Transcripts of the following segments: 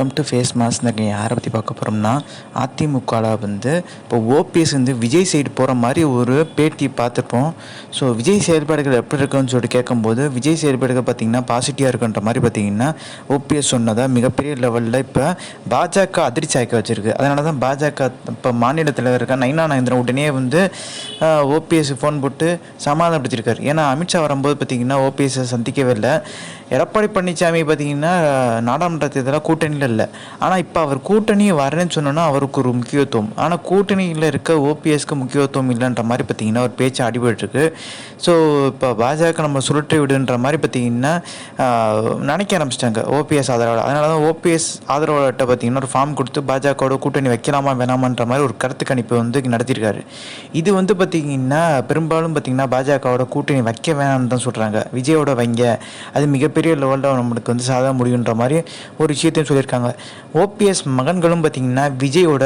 Welcome to face mass இந்த யாரை பற்றி பார்க்க போகிறோம்னா அதிமுகவில் வந்து இப்போ ஓபிஎஸ் வந்து விஜய் சைடு போகிற மாதிரி ஒரு பேட்டி பார்த்துருப்போம். ஸோ விஜய் செயல்பாடுகள் எப்படி இருக்குன்னு சொல்லிட்டு கேட்கும்போது விஜய் செயல்பாடுகள் பார்த்திங்கன்னா பாசிட்டிவாக இருக்குன்ற மாதிரி பார்த்தீங்கன்னா ஓபிஎஸ் சொன்னதை மிகப்பெரிய லெவலில் இப்போ பாஜக அதிர்ச்சி ஆக்கி வச்சுருக்கு. அதனால தான் பாஜக இப்போ மாநில தலைவர் இருக்க நைனா நயந்திரன் உடனே வந்து ஓபிஎஸ் ஃபோன் போட்டு சமாதானப்படுத்தியிருக்காரு. ஏன்னா அமித்ஷா வரும்போது பார்த்திங்கன்னா ஓபிஎஸ்ஸை சந்திக்கவே இல்லை. எடப்பாடி பழனிசாமி பார்த்தீங்கன்னா நாடாளுமன்ற தேர்தலில் கூட்டணியில் இல்லை. ஆனால் இப்போ அவர் கூட்டணி வரேன்னு சொன்னோன்னா அவருக்கு ஒரு முக்கியத்துவம். ஆனால் கூட்டணியில் இருக்க ஓபிஎஸ்க்கு முக்கியத்துவம் இல்லைன்ற மாதிரி பார்த்தீங்கன்னா ஒரு பேச்சு அடிபட்டுருக்கு. ஸோ இப்போ பாஜக நம்ம சுருட்டி விடுன்ற மாதிரி பார்த்தீங்கன்னா நினைக்க ஆரம்பிச்சிட்டாங்க ஓபிஎஸ் ஆதரவாளர். அதனால தான் ஓபிஎஸ் ஆதரவாளர்கிட்ட பார்த்தீங்கன்னா ஒரு ஃபார்ம் கொடுத்து பாஜகவோட கூட்டணி வைக்கலாமா வேணாமான்ற மாதிரி ஒரு கருத்து கணிப்பு வந்து நடத்தியிருக்காரு. இது வந்து பார்த்தீங்கன்னா பெரும்பாலும் பார்த்தீங்கன்னா பாஜகவோட கூட்டணி வைக்க வேணாம்னு தான் சொல்கிறாங்க விஜயோட வைங்க. அது மிகப்பெரிய லெவலில் நம்மளுக்கு வந்து சாத முடியுன்ற மாதிரி ஒரு விஷயத்தையும் சொல்லியிருக்காங்க. ஓபிஎஸ் மகன்களும் பார்த்தீங்கன்னா விஜயோட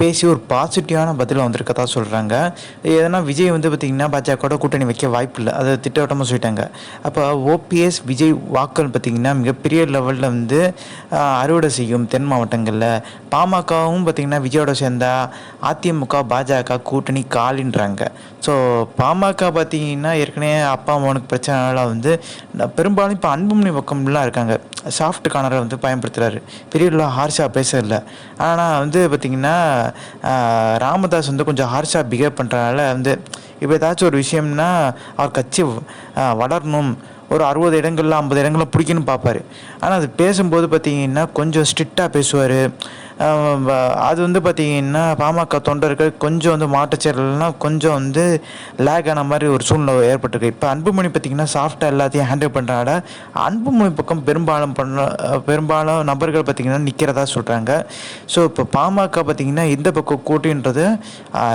பேசி ஒரு பாசிட்டிவான பதில் வந்திருக்கதா சொல்கிறாங்க ஏன்னா விஜய் வந்து பார்த்திங்கன்னா பாஜகவோட கூட்டணி வைக்க வாய்ப்பு இல்லை அதை திட்டவட்டமாக சொல்லிட்டாங்க. அப்போ ஓபிஎஸ் விஜய் வாக்கள் பார்த்திங்கன்னா மிகப்பெரிய லெவலில் வந்து அறுவடை செய்யும் தென் மாவட்டங்களில். பாமகவும் பார்த்தீங்கன்னா விஜயோட சேர்ந்தா அதிமுக பாஜக கூட்டணி காலின்றாங்க. ஸோ பாமக பார்த்தீங்கன்னா ஏற்கனவே அப்பா அம்மாவுக்கு பிரச்சனைனால வந்து பெரும்பாலும் இப்போ அன்புமணி பக்கம்லாம் இருக்காங்க. சாஃப்ட் கார்னரை வந்து பயன்படுத்துகிறாரு பெரிய ஹார்ஷாக பேசல ஆனால் வந்து பார்த்திங்கன்னா ராமதாஸ் வந்து கொஞ்சம் ஹார்ஷாக பிஹேவ் பண்ணுறதுனால வந்து இப்போ ஏதாச்சும் ஒரு விஷயம்னா அவர் கட்சி வளரணும். ஒரு அறுபது இடங்கள்ல ஐம்பது இடங்கள்ல பிடிக்குன்னு பார்ப்பாரு ஆனால் அது பேசும்போது பார்த்தீங்கன்னா கொஞ்சம் ஸ்ட்ரிக்டாக பேசுவார். அது வந்து பார்த்தீங்கன்னா பாமக தொண்டர்கள் கொஞ்சம் வந்து மாட்டுச்சேரல்னா கொஞ்சம் வந்து லேக் ஆன மாதிரி ஒரு சூழ்நிலை ஏற்பட்டிருக்கு. இப்போ அன்புமணி பார்த்தீங்கன்னா சாஃப்டாக எல்லாத்தையும் ஹேண்டில் பண்ணுறாட அன்புமணி பக்கம் பெரும்பாலும் பண்ண பெரும்பாலும் நபர்கள் பார்த்தீங்கன்னா நிற்கிறதா சொல்கிறாங்க ஸோ இப்போ பாமக பார்த்தீங்கன்னா இந்த பக்கம் கூட்டின்றது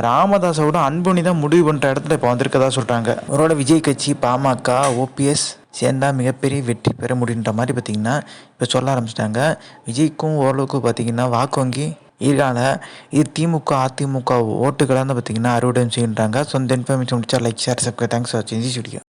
ராமதாஸோட அன்புமணி தான் முடிவு பண்ணுற இடத்துல இப்போ வந்திருக்கதா சொல்கிறாங்க அவரோட விஜய் கட்சி பாமக ஓபிஎஸ் சேர்ந்தால் மிகப்பெரிய வெற்றி பெற முடியுன்ற மாதிரி பார்த்தீங்கன்னா இப்போ சொல்ல ஆரம்பிச்சிட்டாங்க. விஜய்க்கும் ஓரளவுக்கு பார்த்தீங்கன்னா வாக்கு வங்கி இருக்காங்க இது திமுக அதிமுக ஓட்டுகளாக வந்து பார்த்தீங்கன்னா அறுவடை செய்யுன்றாங்க ஸோ இந்த இன்ஃபர்மேஷன் முடிச்சா like share subscribe thanks for வாட்சிங் வீடியோ